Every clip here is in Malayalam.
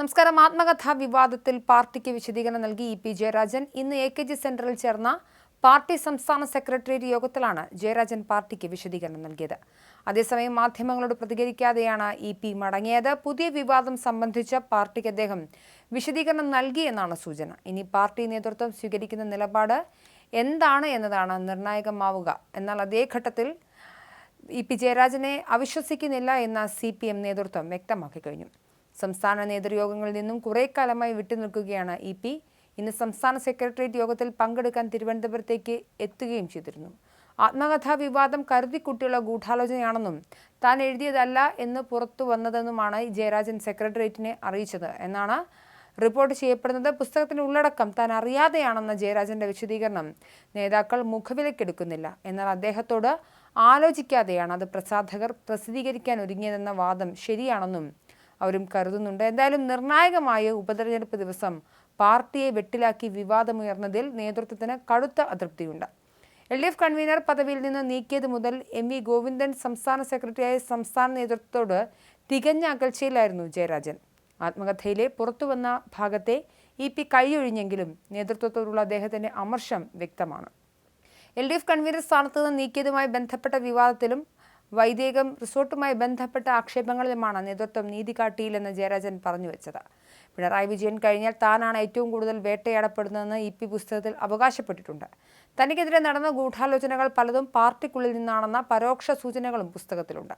നമസ്കാരം. ആത്മകഥാ വിവാദത്തിൽ പാർട്ടിക്ക് വിശദീകരണം നൽകി ഇ പി ജയരാജൻ. ഇന്ന് എ കെ ജി സെന്ററിൽ ചേർന്ന പാർട്ടി സംസ്ഥാന സെക്രട്ടേറിയറ്റ് യോഗത്തിലാണ് ജയരാജൻ പാർട്ടിക്ക് വിശദീകരണം നൽകിയത്. അതേസമയം മാധ്യമങ്ങളോട് പ്രതികരിക്കാതെയാണ് ഇ പി മടങ്ങിയത്. പുതിയ വിവാദം സംബന്ധിച്ച് പാർട്ടിക്ക് അദ്ദേഹം വിശദീകരണം നൽകിയെന്നാണ് സൂചന. ഇനി പാർട്ടി നേതൃത്വം സ്വീകരിക്കുന്ന നിലപാട് എന്താണ് എന്നതാണ് നിർണായകമാവുക. എന്നാൽ അതേ ഘട്ടത്തിൽ ഇ പി ജയരാജനെ അവിശ്വസിക്കുന്നില്ല എന്ന സി പി എം നേതൃത്വം വ്യക്തമാക്കി കഴിഞ്ഞു. സംസ്ഥാന നേതൃയോഗങ്ങളിൽ നിന്നും കുറേ കാലമായി വിട്ടുനിൽക്കുകയാണ് ഇ പി. ഇന്ന് സംസ്ഥാന സെക്രട്ടേറിയറ്റ് യോഗത്തിൽ പങ്കെടുക്കാൻ തിരുവനന്തപുരത്തേക്ക് എത്തുകയും ചെയ്തിരുന്നു. ആത്മകഥാ വിവാദം കരുതിക്കുട്ടിയുള്ള ഗൂഢാലോചനയാണെന്നും താൻ എഴുതിയതല്ല എന്ന് പുറത്തു വന്നതെന്നുമാണ് ജയരാജൻ സെക്രട്ടേറിയറ്റിനെ അറിയിച്ചത്. എന്നാണ് റിപ്പോർട്ട് ചെയ്യപ്പെടുന്നത്. പുസ്തകത്തിന്റെ ഉള്ളടക്കം താൻ അറിയാതെയാണെന്ന ജയരാജന്റെ വിശദീകരണം നേതാക്കൾ മുഖവിലക്കെടുക്കുന്നില്ല. എന്നാൽ അദ്ദേഹത്തോട് ആലോചിക്കാതെയാണ് അത് പ്രസാധകർ പ്രസിദ്ധീകരിക്കാൻ ഒരുങ്ങിയതെന്ന വാദം ശരിയാണെന്നും അവരും കരുതുന്നുണ്ട്. എന്തായാലും നിർണായകമായ ഉപതെരഞ്ഞെടുപ്പ് ദിവസം പാർട്ടിയെ വെട്ടിലാക്കി വിവാദമുയർന്നതിൽ നേതൃത്വത്തിന് കടുത്ത അതൃപ്തിയുണ്ട്. എൽ ഡി എഫ് കൺവീനർ പദവിയിൽ നിന്ന് നീക്കിയത് മുതൽ എം വി ഗോവിന്ദൻ സംസ്ഥാന സെക്രട്ടറിയായ സംസ്ഥാന നേതൃത്വത്തോട് തികഞ്ഞ അകൽച്ചയിലായിരുന്നു ജയരാജൻ. ആത്മകഥയിലെ പുറത്തുവന്ന ഭാഗത്തെ ഇ പി കൈയൊഴിഞ്ഞെങ്കിലും നേതൃത്വത്തോടുള്ള അദ്ദേഹത്തിന്റെ അമർഷം വ്യക്തമാണ്. എൽ ഡി എഫ് കൺവീനർ സ്ഥാനത്ത് നിന്ന് നീക്കിയതുമായി ബന്ധപ്പെട്ട വിവാദത്തിലും വൈദികം റിസോർട്ടുമായി ബന്ധപ്പെട്ട ആക്ഷേപങ്ങളിലുമാണ് നേതൃത്വം നീതി കാട്ടിയില്ലെന്ന് ജയരാജൻ പറഞ്ഞു വെച്ചത്. പിണറായി വിജയൻ കഴിഞ്ഞാൽ താനാണ് ഏറ്റവും കൂടുതൽ വേട്ടയാടപ്പെടുന്നതെന്ന് ഇ പി പുസ്തകത്തിൽ അവകാശപ്പെട്ടിട്ടുണ്ട്. തനിക്കെതിരെ നടന്ന ഗൂഢാലോചനകൾ പലതും പാർട്ടിക്കുള്ളിൽ നിന്നാണെന്ന പരോക്ഷ സൂചനകളും പുസ്തകത്തിലുണ്ട്.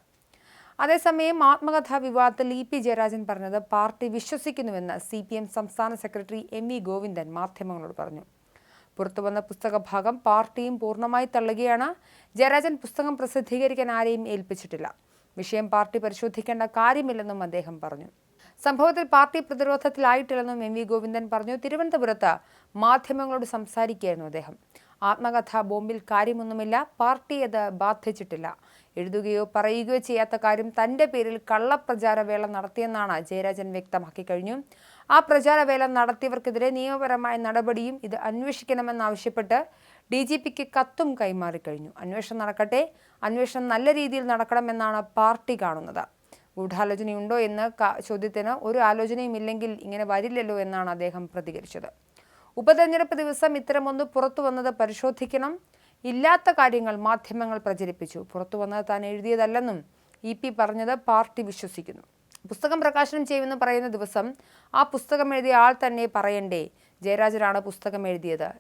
അതേസമയം ആത്മകഥാ വിവാദത്തിൽ ഇ പി ജയരാജൻ പറഞ്ഞത് പാർട്ടി വിശ്വസിക്കുന്നുവെന്ന് സി പി എം സംസ്ഥാന സെക്രട്ടറി എം വി ഗോവിന്ദൻ മാധ്യമങ്ങളോട് പറഞ്ഞു. പുറത്തുവന്ന പുസ്തക ഭാഗം പാർട്ടിയും പൂർണമായി തള്ളുകയാണ്. ജയരാജൻ പുസ്തകം പ്രസിദ്ധീകരിക്കാൻ ആരെയും ഏൽപ്പിച്ചിട്ടില്ല. വിഷയം പാർട്ടി പരിശോധിക്കേണ്ട കാര്യമില്ലെന്നും അദ്ദേഹം പറഞ്ഞു. സംഭവത്തിൽ പാർട്ടി പ്രതിരോധത്തിലായിട്ടില്ലെന്നും എം വി ഗോവിന്ദൻ പറഞ്ഞു. തിരുവനന്തപുരത്ത് മാധ്യമങ്ങളോട് സംസാരിക്കുകയായിരുന്നു അദ്ദേഹം. ആത്മകഥ ബോംബിൽ കാര്യമൊന്നുമില്ല. പാർട്ടി അത് ബാധിച്ചിട്ടില്ല. എഴുതുകയോ പറയുകയോ ചെയ്യാത്ത കാര്യം തന്റെ പേരിൽ കള്ളപ്രചാരവേള നടത്തിയെന്നാണ് ജയരാജൻ വ്യക്തമാക്കി കഴിഞ്ഞു. ആ പ്രചാരവേല നടത്തിയവർക്കെതിരെ നിയമപരമായ നടപടിയും ഇത് അന്വേഷിക്കണമെന്നാവശ്യപ്പെട്ട് ഡി ജി പിക്ക് കത്തും കൈമാറിക്കഴിഞ്ഞു അന്വേഷണം നടക്കട്ടെ അന്വേഷണം നല്ല രീതിയിൽ നടക്കണമെന്നാണ് പാർട്ടി കാണുന്നത്. ഗൂഢാലോചനയുണ്ടോ എന്ന ചോദ്യത്തിന് ഒരു ആലോചനയും ഇല്ലെങ്കിൽ ഇങ്ങനെ വരില്ലല്ലോ എന്നാണ് അദ്ദേഹം പ്രതികരിച്ചത്. ഉപതെരഞ്ഞെടുപ്പ് ദിവസം ഇത്തരമൊന്ന് പുറത്തു വന്നത് പരിശോധിക്കണം. ഇല്ലാത്ത കാര്യങ്ങൾ മാധ്യമങ്ങൾ പ്രചരിപ്പിച്ചു. പുറത്തു വന്നത് താൻ എഴുതിയതല്ലെന്നും ഇ പി പറഞ്ഞത് പാർട്ടി വിശ്വസിക്കുന്നു. പുസ്തകം പ്രകാശനം ചെയ്യുമെന്ന് പറയുന്ന ദിവസം ആ പുസ്തകം എഴുതിയ ആൾ തന്നെ പറയണ്ടേ ജയരാജനാണ് പുസ്തകം എഴുതിയത്.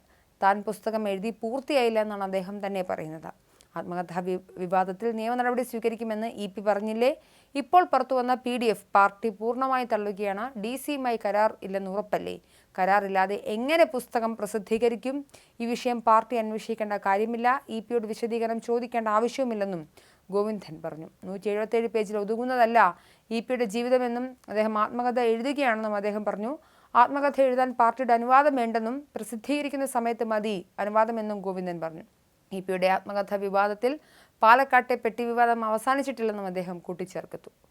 താൻ പുസ്തകം എഴുതി പൂർത്തിയായില്ല എന്നാണ് അദ്ദേഹം തന്നെ പറയുന്നത്. ആത്മകഥാ വിവാദത്തിൽ നിയമ നടപടി സ്വീകരിക്കുമെന്ന് ഇ പി പറഞ്ഞില്ലേ? ഇപ്പോൾ പുറത്തുവന്ന പി ഡി എഫ് പാർട്ടി പൂർണമായി തള്ളുകയാണ്. ഡി സിയുമായി കരാർ ഇല്ലെന്ന് ഉറപ്പല്ലേ? കരാറില്ലാതെ എങ്ങനെ പുസ്തകം പ്രസിദ്ധീകരിക്കും? ഈ വിഷയം പാർട്ടി അന്വേഷിക്കേണ്ട കാര്യമില്ല. ഇ പിയോട് വിശദീകരണം ചോദിക്കേണ്ട ആവശ്യവുമില്ലെന്നും ഗോവിന്ദൻ പറഞ്ഞു. നൂറ്റി എഴുപത്തേഴ് പേജിൽ ഒതുങ്ങുന്നതല്ല ഇ പിയുടെ ജീവിതമെന്നും അദ്ദേഹം ആത്മകഥ എഴുതുകയാണെന്നും അദ്ദേഹം പറഞ്ഞു. ആത്മകഥ എഴുതാൻ പാർട്ടിയുടെ അനുവാദം വേണ്ടെന്നും പ്രസിദ്ധീകരിക്കുന്ന സമയത്ത് മതി അനുവാദമെന്നും ഗോവിന്ദൻ പറഞ്ഞു. ഇ പിയുടെ ആത്മകഥ വിവാദത്തിൽ പാലക്കാട്ടെ പെട്ടി വിവാദം അവസാനിച്ചിട്ടില്ലെന്നും അദ്ദേഹം കൂട്ടിച്ചേർത്തു.